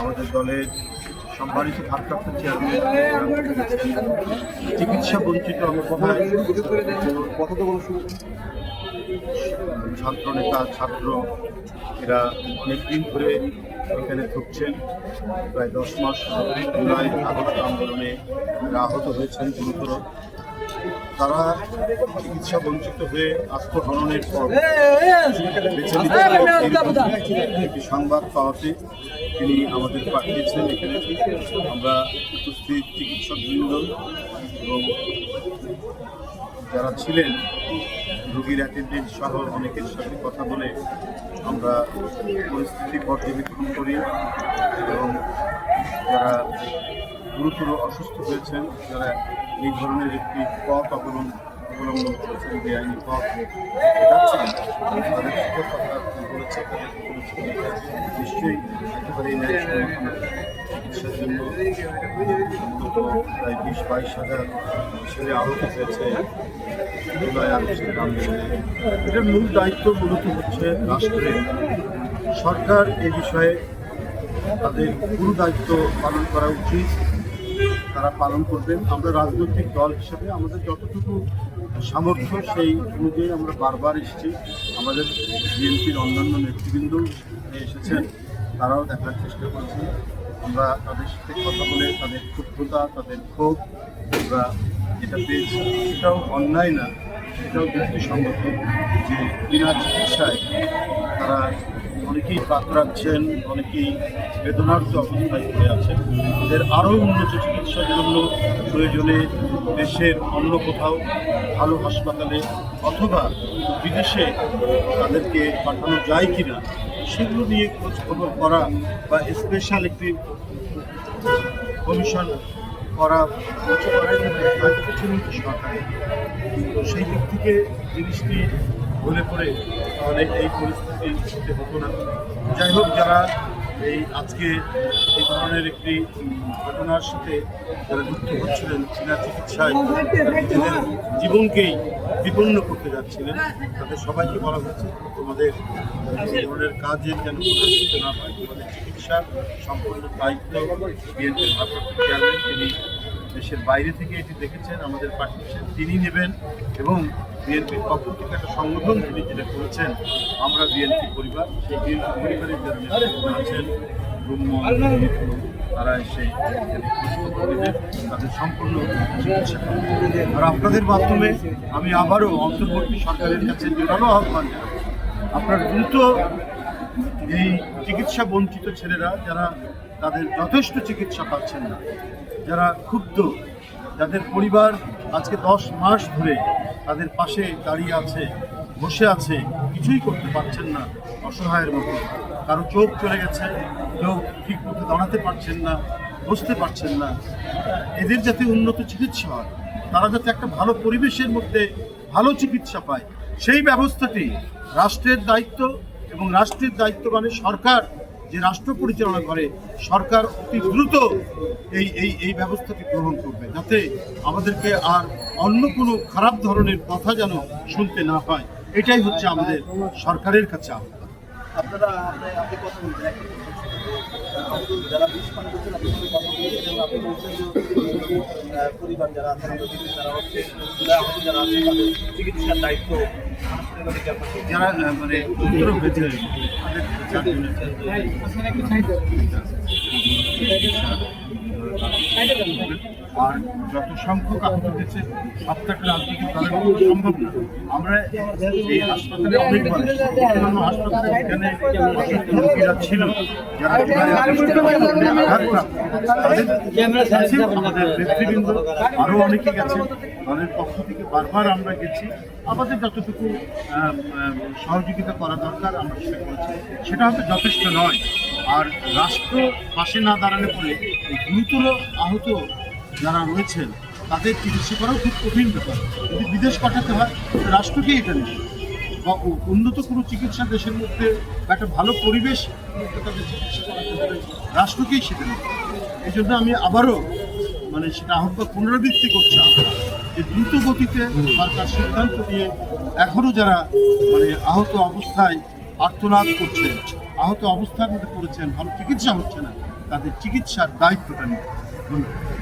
আমাদের দলের সম্মানিত ভারপ্রাপ্ত চেয়ারম্যান চিকিৎসা বঞ্চিত অবস্থায় ছাত্র নেতা ছাত্র, এরা অনেকদিন ধরে এখানে থাকছেন প্রায় দশ মাস জুলাই আগস্ট আন্দোলনে আহত হয়েছেন গুরুতর। তারা চিকিৎসা বঞ্চিত হয়ে আত্মহননের পর বেছে নিতে সংবাদ পাওয়াতে তিনি আমাদের পাঠিয়েছেন এখানে। আমরা উপস্থিত চিকিৎসকবৃন্দ এবং যারা ছিলেন রোগীর অ্যাটেন্ডেন্ট সহ অনেকের সাথে কথা বলে আমরা পরিস্থিতি পর্যবেক্ষণ করি এবং যারা গুরুতর অসুস্থ হয়েছেন যারা এই ধরনের একটি পথ অবলম্বন অবলম্বন করেছেন বেআইনি পথ। যাচ্ছেন তাদের সাথে কথা বলেছে তাদেরকে নিশ্চয়ই একেবারে ন্যায় চিকিৎসার জন্য প্রায় বিশ বাইশ হাজার ছেলে আহত হয়েছে। জুলাই আগস্টের আন্দোলনে। এটার মূল দায়িত্ব মূলত হচ্ছে রাষ্ট্রের সরকার এ বিষয়ে তাদের পুরো দায়িত্ব পালন করা উচিত। তারা পালন করবেন। আমরা রাজনৈতিক দল হিসেবে আমাদের যতটুকু সামর্থ্য সেই অনুযায়ী আমরা বারবার এসেছি। আমাদের বিএনপির অন্যান্য নেতৃবৃন্দ এসেছেন, তারাও দেখার চেষ্টা করছেন। আমরা তাদের সাথে কথা বলে তাদের ক্ষুব্ধতা, তাদের ক্ষোভ আমরা যেটা পেয়েছি, সেটাও অন্যায় না, সেটাও যুক্তিসঙ্গত যে বিনা চিকিৎসায় তারা অনেকেই কাতরাচ্ছেন অনেকেই বেদনার্থ অবস্থায় পড়ে আছেন। এদের আরও উন্নত চিকিৎসার জন্য প্রয়োজনে দেশের অন্য কোথাও ভালো হাসপাতালে অথবা বিদেশে তাদেরকে পাঠানো যায় কি না সেগুলো নিয়ে খোঁজ খবর করা বা স্পেশাল একটি কমিশন করা ছিল সরকারের। সেই দিক থেকে জিনিসটি হলে পরে তাহলে এই পরিস্থিতি হতে না। যাই হোক, যারা এই আজকে এই ধরনের একটি ঘটনার সাথে যারা যুক্ত হচ্ছিলেন চীনা চিকিৎসায় নিজেদের জীবনকেই বিপন্ন করতে যাচ্ছিলেন, তাদের সবাইকে বলা হয়েছে তোমাদের এই ধরনের কাজের যেন না হয়। তোমাদের চিকিৎসার সম্পূর্ণ দায়িত্ব বিএনপির ভারপ্রাপ্ত চেয়ারম্যান তিনি দেশের বাইরে থেকে এটি দেখেছেন, আমাদের পাঠিয়েছেন তিনি নেবেন এবং বিএনপির পক্ষ থেকে একটা সংগঠন তিনি যেটা করেছেন, আমরা বিএনপি পরিবার, সেই বিএনপি পরিবারের যারা আছেন তারা এসে তাদের সম্পূর্ণ আর আপনাদের মাধ্যমে আমি আবারও অন্তর্বর্তী সরকারের কাছে জোরালো আহ্বান আপনার দ্রুত এই চিকিৎসা বঞ্চিত ছেলেরা যারা তাদের যথেষ্ট চিকিৎসা পাচ্ছেন না যারা ক্ষুব্ধ, যাদের পরিবার আজকে দশ মাস ধরে তাদের পাশে দাঁড়িয়ে আছে, বসে আছে, কিছুই করতে পারছেন না অসহায়ের মতো। কারও চোখ চলে গেছে, কেউ ঠিক মতো দাঁড়াতে পারছেন না, বসতে পারছেন না। এদের যাতে উন্নত চিকিৎসা হয়, তারা যাতে একটা ভালো পরিবেশের মধ্যে ভালো চিকিৎসা পায়, সেই ব্যবস্থাটি রাষ্ট্রের দায়িত্ব এবং রাষ্ট্রের দায়িত্ব মানে সরকার যে রাষ্ট্র পরিচালনা করে, সরকার অতি দ্রুত এই এই এই ব্যবস্থাটি গ্রহণ করবে, যাতে আমাদেরকে আর অন্য কোনো খারাপ ধরনের কথা যেন শুনতে না হয়। এটাই হচ্ছে আমাদের সরকারের কাছে আহ্বান। যারা বিষ পান করছেন আপনি কথা বলছেন। আপনি বলছেন যে পরিবার যারা আছেন তারা হচ্ছে যারা আছে তাদের চিকিৎসার দায়িত্ব যারা মানে তাদের আর যত সংখ্যক আহত হয়েছে সবটাকে রাজনীতি তাদের পক্ষে সম্ভব না। আমরা এই হাসপাতালে অনেক অন্যান্য হাসপাতালে যেখানে অসুস্থ রোগীরা ছিল। যারা তাদের আমাদের নেতৃবৃন্দ আরও অনেকে গেছেন। দলের পক্ষ থেকে বারবার আমরা গেছি। আমাদের যতটুকু সহযোগিতা করা দরকার, আমরা সেটা করেছি। সেটা হয়তো যথেষ্ট নয়। আর রাষ্ট্র পাশে না দাঁড়ালে পরে গুরুতর আহত যারা রয়েছেন, তাদের চিকিৎসা করাও খুব কঠিন ব্যাপার। যদি বিদেশ পাঠাতে হয় রাষ্ট্রকেই এটা নেবে বা উন্নত কোনো চিকিৎসা দেশের মধ্যে একটা ভালো পরিবেশ তাদের চিকিৎসা করাতে রাষ্ট্রকেই সেটা নেবে এই জন্য আমি আবারও মানে সেটা আহ্বান পুনরাবৃত্তি করছি যে দ্রুত গতিতে সরকার সিদ্ধান্ত নিয়ে এখনও যারা মানে আহত অবস্থায় আর্তনাদ করছেন আহত অবস্থার মধ্যে পড়েছেন ভালো চিকিৎসা হচ্ছে না তাদের চিকিৎসার দায়িত্বটা নিতে